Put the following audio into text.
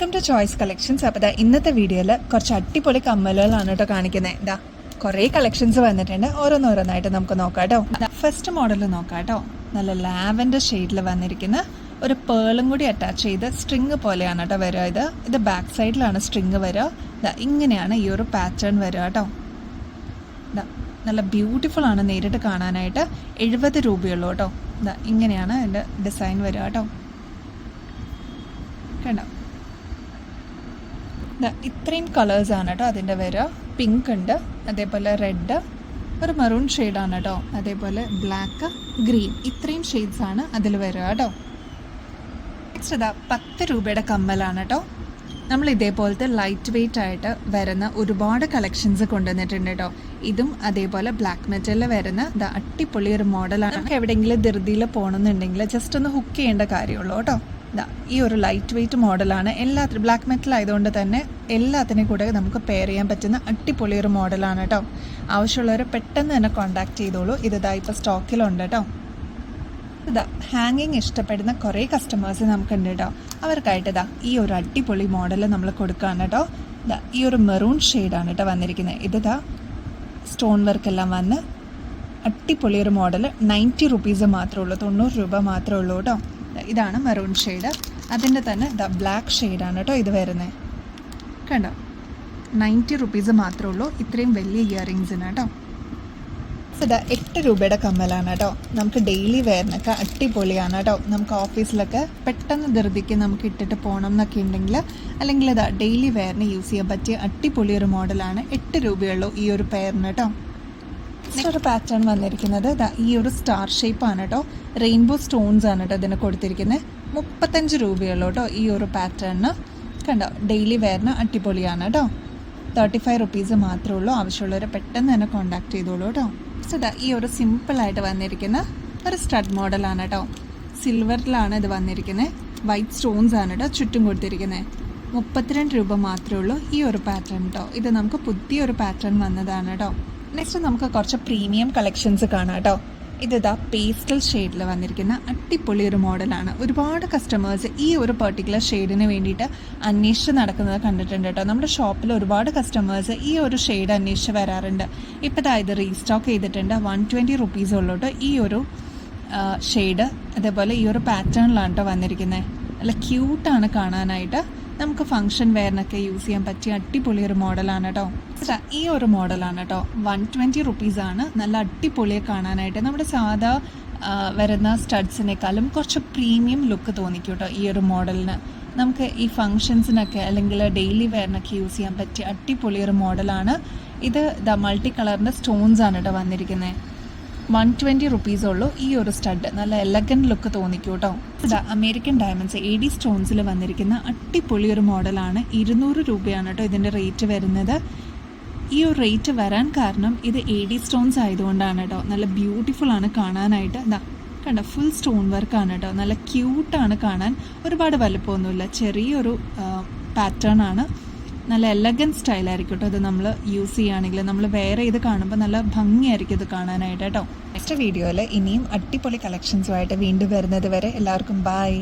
Welcome to choice collections അപ്പോൾ ഇതാ ഇന്നത്തെ വീഡിയോയിൽ കുറച്ച് അടിപൊളി കമ്മലുകളാണ് കേട്ടോ കാണിക്കുന്നത് ഇതാ കുറേ കളക്ഷൻസ് വന്നിട്ടുണ്ട്. ഓരോന്നോരോന്നായിട്ട് നമുക്ക് നോക്കാം കേട്ടോ ഫസ്റ്റ് മോഡൽ നോക്കാം കേട്ടോ നല്ല ലാവൻഡർ ഷെയ്ഡിൽ വന്നിരിക്കുന്ന ഒരു പേളും കൂടി അറ്റാച്ച് ചെയ്ത് സ്ട്രിങ് പോലെയാണ് കേട്ടോ വരിക. ഇത് ഇത് ബാക്ക് സൈഡിലാണ് സ്ട്രിങ് വരിക. ഇതാ ഇങ്ങനെയാണ് ഈ ഒരു പാറ്റേൺ വരിക കേട്ടോ ഇതാ നല്ല ബ്യൂട്ടിഫുൾ ആണ് നേരിട്ട് കാണാനായിട്ട്. എഴുപത് രൂപയുള്ളൂ കേട്ടോ ഇതാ ഇങ്ങനെയാണ് അതിന്റെ ഡിസൈൻ വരിക കേട്ടോ കണ്ടോ? ഇത്രയും കളേഴ്സാണ് കേട്ടോ അതിന്റെ വരിക പിങ്ക് ഉണ്ട് അതേപോലെ റെഡ് ഒരു മറൂൺ ഷെയ്ഡാണ് കേട്ടോ അതേപോലെ ബ്ലാക്ക് ഗ്രീൻ ഇത്രയും ഷെയ്ഡ്സ് ആണ് അതിൽ വരിക കേട്ടോ നെക്സ്റ്റ് ഇതാ പത്ത് രൂപയുടെ കമ്മലാണ് കേട്ടോ നമ്മൾ ഇതേപോലത്തെ ലൈറ്റ് വെയ്റ്റ് ആയിട്ട് വരുന്ന ഒരുപാട് കളക്ഷൻസ് കൊണ്ടുവന്നിട്ടുണ്ട് കേട്ടോ ഇതും അതേപോലെ ബ്ലാക്ക് മെറ്റലിൽ വരുന്ന ദാ അട്ടിപ്പൊളി ഒരു മോഡലാണ് നമുക്ക് എവിടെയെങ്കിലും ധൃതിയിൽ പോകണമെന്നുണ്ടെങ്കിൽ ജസ്റ്റ് ഒന്ന് ഹുക്ക് ചെയ്യേണ്ട കാര്യമുള്ളൂ കേട്ടോ ഈ ഒരു ലൈറ്റ് വെയ്റ്റ് മോഡലാണ്. എല്ലാത്തിനും ബ്ലാക്ക് മെറ്റൽ ആയതുകൊണ്ട് തന്നെ എല്ലാത്തിനും കൂടെ നമുക്ക് പെയർ ചെയ്യാൻ പറ്റുന്ന അടിപൊളി ഒരു മോഡലാണ് കേട്ടോ ആവശ്യമുള്ളവർ പെട്ടെന്ന് തന്നെ കോൺടാക്ട് ചെയ്തോളൂ. ഇത് ഇപ്പോൾ സ്റ്റോക്കിലുണ്ട് കേട്ടോ ഇതാ ഹാങ്ങിങ് ഇഷ്ടപ്പെടുന്ന കുറേ കസ്റ്റമേഴ്സ് നമുക്കുണ്ട് കേട്ടോ അവർക്കായിട്ട് ഇതാ ഈ ഒരു അടിപൊളി മോഡൽ നമ്മൾ കൊടുക്കുകയാണ് കേട്ടോ ഇതാ ഈ ഒരു മെറൂൺ ഷെയ്ഡാണ് കേട്ടോ വന്നിരിക്കുന്നത് ഇത് സ്റ്റോൺ വർക്ക് എല്ലാം വന്ന് അടിപൊളി ഒരു മോഡൽ നയന്റി റുപ്പീസ് മാത്രമേ ഉള്ളൂ തൊണ്ണൂറ് രൂപ മാത്രമേ ഉള്ളൂ കേട്ടോ ഇതാണ് മെറൂൺ ഷെയ്ഡ്. അതിന്റെ തന്നെ ദ ബ്ലാക്ക് ഷെയ്ഡാണ് കേട്ടോ ഇത് വരുന്നത് കണ്ടോ? നയന്റി റുപ്പീസ് മാത്രമേ ഉള്ളൂ. ഇത്രയും വലിയ ഇയറിങ്സിന് കേട്ടോ. ഇത് എട്ട് രൂപയുടെ കമ്മലാണ് കേട്ടോ. നമുക്ക് ഡെയിലി വെയറിനൊക്കെ അടിപൊളിയാണ് കേട്ടോ. നമുക്ക് ഓഫീസിലൊക്കെ പെട്ടെന്ന് ധൃതിക്ക് നമുക്ക് ഇട്ടിട്ട് പോകണം എന്നൊക്കെ ഉണ്ടെങ്കിൽ അല്ലെങ്കിൽ ഇതാ ഡെയിലി വെയറിന് യൂസ് ചെയ്യാൻ പറ്റിയ അടിപൊളി ഒരു മോഡലാണ് എട്ട് രൂപയുള്ളൂ ഈ ഒരു പെയറിന് കേട്ടോ. നെക്സ്റ്റ് ഒരു പാറ്റേൺ വന്നിരിക്കുന്നത് ഈ ഒരു സ്റ്റാർ ഷേപ്പ് ആണ് കേട്ടോ റെയിൻബോ സ്റ്റോൺസ് ആണ് കേട്ടോ ഇതിന് കൊടുത്തിരിക്കുന്നത് മുപ്പത്തഞ്ച് രൂപയുള്ളൂ കേട്ടോ ഈ ഒരു പാറ്റേണിന് കണ്ടോ? ഡെയിലി വെയറിന് അടിപൊളിയാണ് കേട്ടോ തേർട്ടി ഫൈവ് റുപ്പീസ് മാത്രമേ ഉള്ളൂ. ആവശ്യമുള്ളവരെ പെട്ടെന്ന് തന്നെ കോൺടാക്ട് ചെയ്തോളൂ കേട്ടോ സോ ഇതാ ഈ ഒരു സിമ്പിളായിട്ട് വന്നിരിക്കുന്ന ഒരു സ്റ്റഡ് മോഡലാണ് കേട്ടോ സിൽവറിലാണ് ഇത് വന്നിരിക്കുന്നത് വൈറ്റ് സ്റ്റോൺസ് ആണ് കേട്ടോ ചുറ്റും കൊടുത്തിരിക്കുന്നത് മുപ്പത്തിരണ്ട് രൂപ മാത്രമേ ഉള്ളൂ ഈ ഒരു പാറ്റേൺ കേട്ടോ ഇത് നമുക്ക് പുതിയൊരു പാറ്റേൺ വന്നതാണ് കേട്ടോ നെക്സ്റ്റ് നമുക്ക് കുറച്ച് പ്രീമിയം കളക്ഷൻസ് കാണാം കേട്ടോ. ഇതിതാ പേസ്റ്റൽ ഷെയ്ഡിൽ വന്നിരിക്കുന്ന അടിപൊളി ഒരു മോഡലാണ്. ഒരുപാട് കസ്റ്റമേഴ്സ് ഈ ഒരു പെർട്ടിക്കുലർ ഷെയ്ഡിന് വേണ്ടിയിട്ട് അന്വേഷിച്ച് നടക്കുന്നത് കണ്ടിട്ടുണ്ട് കേട്ടോ. നമ്മുടെ ഷോപ്പിൽ ഒരുപാട് കസ്റ്റമേഴ്സ് ഈ ഒരു ഷെയ്ഡ് അന്വേഷിച്ച് വരാറുണ്ട്. ഇപ്പോൾ ഇതാ ഇത് റീസ്റ്റോക്ക് ചെയ്തിട്ടുണ്ട്. വൺ ട്വന്റി റുപ്പീസ് ഉള്ളോട്ട് ഈ ഒരു ഷെയ്ഡ് അതേപോലെ ഈ ഒരു പാറ്റേണിലാണ് കേട്ടോ വന്നിരിക്കുന്നത്. നല്ല ക്യൂട്ടാണ് കാണാനായിട്ട്. നമുക്ക് ഫംഗ്ഷൻ വെയറിനൊക്കെ യൂസ് ചെയ്യാൻ പറ്റിയ അടിപൊളി ഒരു മോഡലാണ് കേട്ടോ ഈ ഒരു മോഡലാണ് കേട്ടോ വൺ ട്വന്റി റുപ്പീസാണ് നല്ല അടിപൊളിയെ കാണാനായിട്ട് നമ്മുടെ സാധാ വരുന്ന സ്റ്റഡ്സിനേക്കാളും കുറച്ച് പ്രീമിയം ലുക്ക് തോന്നിക്കും കേട്ടോ ഈ ഒരു മോഡലിന് നമുക്ക് ഈ ഫങ്ഷൻസിനൊക്കെ അല്ലെങ്കിൽ ഡെയിലി വെയറിനൊക്കെ യൂസ് ചെയ്യാൻ പറ്റിയ അടിപൊളി ഒരു മോഡലാണ് ഇത് ദ മൾട്ടി കളറിന്റെ സ്റ്റോൺസ് ആണ് കേട്ടോ വന്നിരിക്കുന്നത് വൺ ട്വന്റി റുപ്പീസ് ഉള്ളൂ ഈ ഒരു സ്റ്റഡ് നല്ല എലഗൻ ലുക്ക് തോന്നിക്കും കേട്ടോ അമേരിക്കൻ ഡയമണ്ട്സ് എ ഡി സ്റ്റോൺസിൽ വന്നിരിക്കുന്ന അടിപൊളി ഒരു മോഡലാണ് ഇരുന്നൂറ് രൂപയാണ് കേട്ടോ ഇതിന്റെ റേറ്റ് വരുന്നത്. ഈ ഒരു റേറ്റ് വരാൻ കാരണം ഇത് എ ഡി സ്റ്റോൺസ് ആയതുകൊണ്ടാണ് കേട്ടോ നല്ല ബ്യൂട്ടിഫുൾ ആണ് കാണാനായിട്ട്. എന്താ കണ്ട ഫുൾ സ്റ്റോൺ ആണ് കേട്ടോ നല്ല ക്യൂട്ടാണ് കാണാൻ. ഒരുപാട് വലുപ്പമൊന്നുമില്ല. ചെറിയൊരു പാറ്റേൺ ആണ്. നല്ല എലഗൻ സ്റ്റൈലായിരിക്കും കേട്ടോ ഇത് നമ്മൾ യൂസ് ചെയ്യുകയാണെങ്കിൽ നമ്മൾ വേറെ ഇത് കാണുമ്പോൾ നല്ല ഭംഗിയായിരിക്കും ഇത് കാണാനായിട്ട് കേട്ടോ നെക്സ്റ്റ് വീഡിയോയിൽ ഇനിയും അടിപൊളി കളക്ഷൻസുമായിട്ട് വീണ്ടും വരുന്നത് വരെ എല്ലാവർക്കും ബൈ